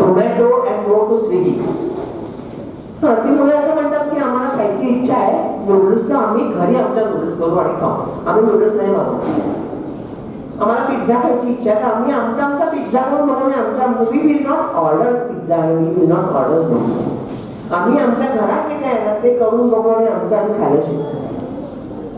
Zomato and go to Swiggy. हा ती मुलं असं म्हणतात की आम्हाला खायची इच्छा आहे. नूडल्स तर आम्ही घरी आमच्या नूडल्स करू आणि खाऊ. आम्ही नूडल्स नाही बनवू आम्हाला पिझ्झा खायची इच्छा आहे. तर आम्ही आमचा आमचा पिझ्झा करून म्हणून आमचा movie will not order pizza आणि we will not order noodles आम्ही आमच्या घरात जे काय आहे ना ते करून बघू आणि आमचं आम्ही खायला शिकतो.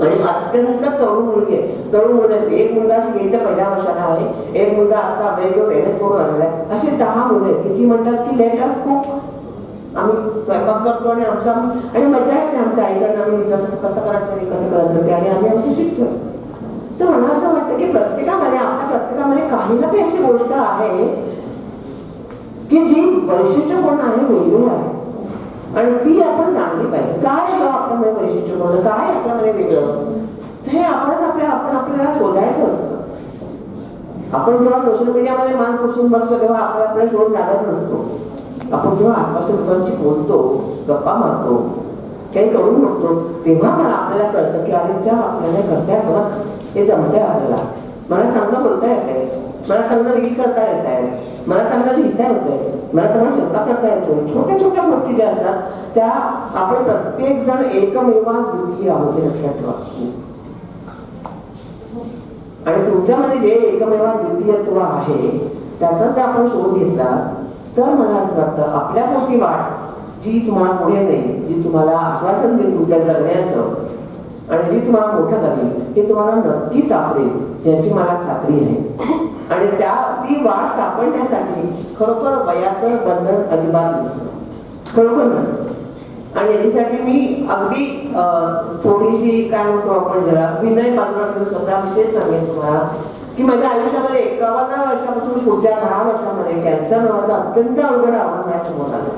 आणि अत्यंत तरुण मुलगी आहे. तरुण मुलं एक मुलगा सीएच्या पहिल्या वर्षाला आहे. एक मुलगा आता अमेरिकेवर टेनिस करून आलेला आहे. अशी दहा मुलं आहेत. की जी म्हणतात की लेट अस कुक आम्ही स्वयंपाक करतो आणि आमचा आणि मजा येते आमच्या आईकडनं. आम्ही विचारतो कसं करायचं हे कसं करायचं ते आणि आम्ही आमचं शिकतो तर मला असं वाटतं की प्रत्येकामध्ये आपल्या प्रत्येकामध्ये काही ना काही अशी गोष्ट आहे की जी वैशिष्ट्यपूर्ण आहे वेगळी आहे. आणली पाहिजे. काय आपल्यामध्ये आपल्यामध्ये वैशिष्ट्यपूर्ण काय आपल्यामध्ये वेगळं हे आपणच आपल्या आपण आपल्याला शोधायचं असतं. आपण जेव्हा सोशल मीडियामध्ये मान पुसून बसतो तेव्हा आपण आपला शोध लागत नसतो. आपण जेव्हा आसपासच्या लोकांशी बोलतो गप्पा मारतो काही करून बघतो तेव्हा मला आपल्याला कळतं की अरे ज्या आपल्याला करता येतं ना हे जमतंय आपल्याला. मला चांगलं बोलता येत आहे मला चांगलं रील करता येत आहे मला चांगलं लिहिता येत आहे मला तर स्वयंपाक करता येतो छोट्या छोट्या गोष्टी ज्या असतात त्या आपण प्रत्येक जण एकमेवा द्वितीय आहोत हे लक्षात ठेवा आणि तुमच्यामध्ये जे एकमेवा द्वितीयत्व आहे त्याचा जर आपण शोध घेतला तर मला असं वाटतं आपल्या मोठी वाट जी तुम्हाला पुढे नाही जी तुम्हाला आश्वासन देईल तुमच्या जगण्याचं आणि जी तुम्हाला मोठं करेल. हे तुम्हाला नक्की सापडेल. याची मला खात्री आहे. आणि त्या ती वाट सापडण्यासाठी खरोखर वयाचं बंधन अजिबात नसतं. खरोखर नसतं. आणि याच्यासाठी मी अगदी अं, थोडीशी काय म्हणतो आपण जरा विनय बाजूला स्वतःविषयी सांगेन तुम्हाला की माझ्या आयुष्यामध्ये एकावन्न वर्षापासून पुढच्या दहा वर्षामध्ये कॅन्सर नावाचा अत्यंत अवघड आव्हान माझ्यासमोर आलं.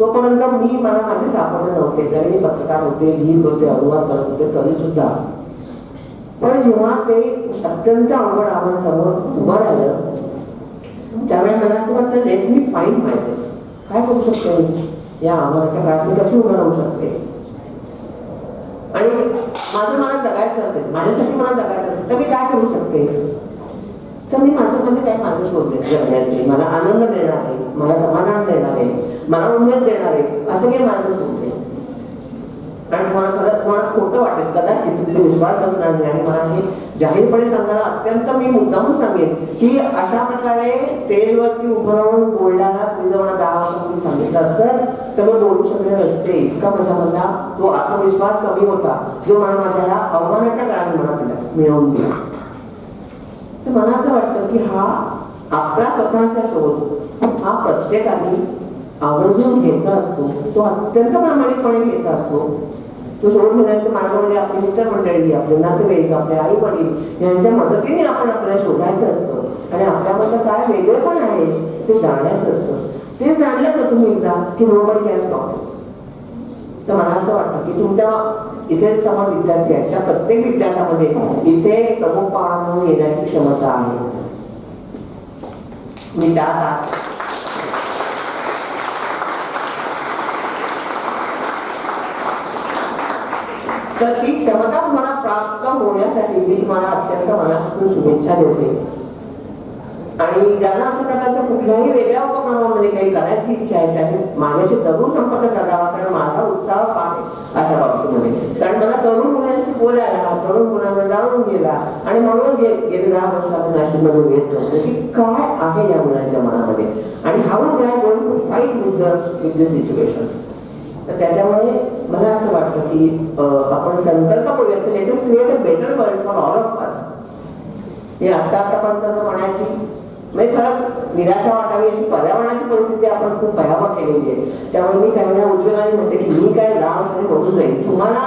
तोपर्यंत मी मला माझे सापडले नव्हते. तरी मी पत्रकार होते लिहित होते अनुवाद करत होते तरी सुद्धा पण जेव्हा ते अत्यंत अवघड आव्हान समोर उभं राहिलं. त्यावेळेस मला असं वाटतं लेट मी फाईंड मायसेल्फ काय करू शकते मी? या आव्हानाच्या काळात मी कशी उभं राहू शकते? आणि माझं मला जगायचं असेल माझ्यासाठी मला जगायचं असेल तर मी काय करू शकते? तर मी माझं माझे काय मार्ग शोधले? जगण्याचे. मला आनंद देणार आहे मला समाधान देणारे मला उमेद देणारे असं काही मार्ग शोधले. आणि मला खरं मला खोटं वाटेल. कदाचित तुमचे विश्वास असणार नाही आणि मला हे जाहीरपणे सांगायला अत्यंत मी मुद्दामून सांगेन की अशा प्रकारे स्टेजवरती उभं राहून बोलण्याला तुम्ही जर मला दहा वर्षापूर्वी सांगितलं असतं तर मी बोलू शकले असते इतका माझ्यामधला तो आत्मविश्वास कमी होता. जो मला माझ्या आव्हानाच्या काळात मला दिला मिळवून दिला. तर मला असं वाटतं की हा आपला स्वतःचा शोध हा प्रत्येकाने आवर्जून घ्यायचा असतो तो अत्यंत प्रामाणिकपणे घ्यायचा असतो. तो शोध घेण्याचे मार्ग म्हणजे आपली मित्रमंडळी आपले नातेवाईक आपले आई वडील यांच्या मदतीने आपण आपल्याला शोधायचं असतं. आणि आपल्यामध्ये काय वेगळे पण आहे ते जाण्याचं असतं. ते जाणलं तर तुम्ही एकदा की नोबडी गॅस स्टॉप तर मला असं वाटतं की तुमच्या इथे समोर विद्यार्थी आहेत त्या प्रत्येक विद्यार्थ्यामध्ये इथे प्रमुख पाळा म्हणून येण्याची क्षमता आहे. मी त्यात तर ती क्षमता तुम्हाला प्राप्त होण्यासाठी मी तुम्हाला अत्यंत मनापासून शुभेच्छा देते. आणि ज्यांना अशा प्रकारच्या कुठल्याही वेगळ्या उपक्रमामध्ये काही करायची इच्छा आहे त्यांनी माझ्याशी जरूर संपर्क साधावा कारण माझा उत्साह आहे अशा बाबतीमध्ये. कारण मला तरुण मुलांशी बोलायला तरुण मुलांना जाणून गेला आणि म्हणून गेले दहा वर्ष आपण नाशिकमधून येत नव्हतो की काय आहे या मुलांच्या मनामध्ये. आणि how they are going to fight with the with the situation तर त्याच्यामुळे मला की आपण संकल्प करूया की let us create a better world for all of us हे आता आतापर्यंत असं म्हणायची. म्हणजे खरंच निराशा वाटावी अशी पर्यावरणाची परिस्थिती आपण खूप भयावह केलेली आहे. त्यामुळे मी काही वेळा उज्ज्वलाने म्हणते की मी काय लांब आणि बघून जाईल तुम्हाला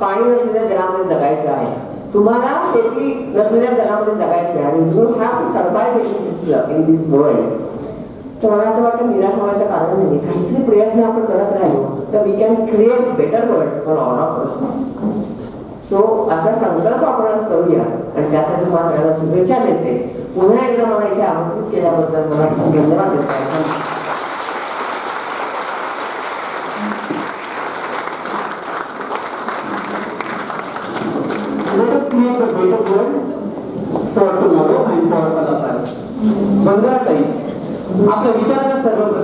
पाणी नसलेल्या जगामध्ये जगायचं आहे. तुम्हाला शेती नसलेल्या जगामध्ये जगायचं आहे. आणि you have to survive in this world तर मला असं वाटतं निराश होण्याचं कारण नाही. काहीतरी प्रयत्न आपण करत राहिलो तर we can create better world for all of us so असा संकल्प आपणच करूया आणि त्यासाठी तुम्हाला सगळ्यांना शुभेच्छा देते पुन्हा एकदा मला इथे आमंत्रित केल्याबद्दल मला धन्यवाद देतो create a better world आपल्या विचारांना सर्वप्रथम